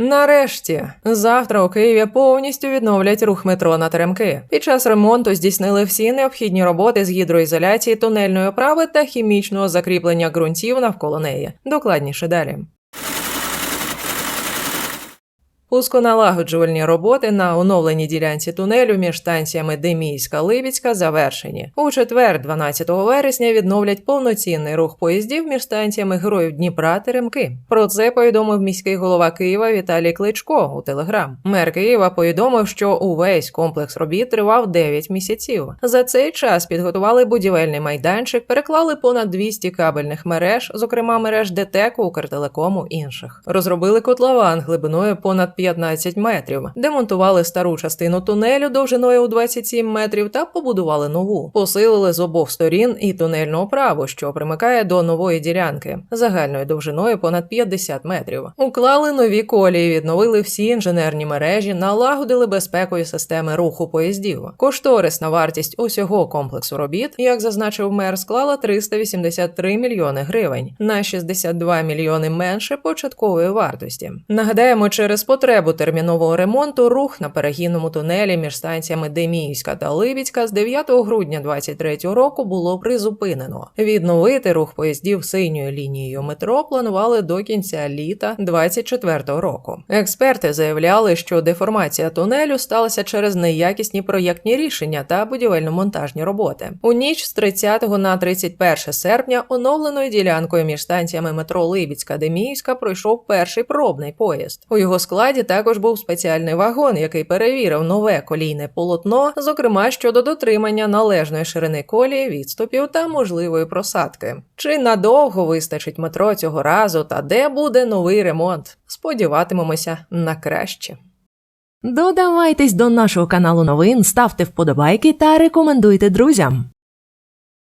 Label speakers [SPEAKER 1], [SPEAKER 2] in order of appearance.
[SPEAKER 1] Нарешті, завтра у Києві повністю відновлять рух метро на теремки. Під час ремонту здійснили всі необхідні роботи з гідроізоляції тунельної оправи та хімічного закріплення ґрунтів навколо неї. Докладніше далі. Пусконалагоджувальні роботи на оновленій ділянці тунелю між станціями Демійська Либіцька завершені. У четвер, 12 вересня, відновлять повноцінний рух поїздів між станціями Героїв Дніпра Теремки. Про це повідомив міський голова Києва Віталій Кличко у Телеграм. Мер Києва повідомив, що увесь комплекс робіт тривав 9 місяців. За цей час підготували будівельний майданчик, переклали понад 200 кабельних мереж, зокрема мереж ДТЕК, Укртелекому інших. Розробили котлован глибиною понад 15 метрів, демонтували стару частину тунелю довжиною у 27 метрів та побудували нову. Посилили з обох сторін і тунельну оправу, що примикає до нової ділянки, загальною довжиною понад 50 метрів. Уклали нові колії, відновили всі інженерні мережі, налагодили безпекові системи руху поїздів. Кошторисна вартість усього комплексу робіт, як зазначив мер, склала 383 мільйони гривень на 62 мільйони менше початкової вартості. Нагадаємо, через потребу термінового ремонту рух на перегінному тунелі між станціями Деміївська та Либідська з 9 грудня 2023 року було призупинено. Відновити рух поїздів синьою лінією метро планували до кінця літа 2024 року. Експерти заявляли, що деформація тунелю сталася через неякісні проєктні рішення та будівельно-монтажні роботи. У ніч з 30 на 31 серпня оновленою ділянкою між станціями метро Либідська Деміївська пройшов перший пробний поїзд. У його складі також був спеціальний вагон, який перевірив нове колійне полотно, зокрема щодо дотримання належної ширини колії, відступів та можливої просадки. Чи надовго вистачить метро цього разу та де буде новий ремонт? Сподіватимемося на краще.
[SPEAKER 2] Додавайтесь до нашого каналу новин, ставте вподобайки та рекомендуйте друзям.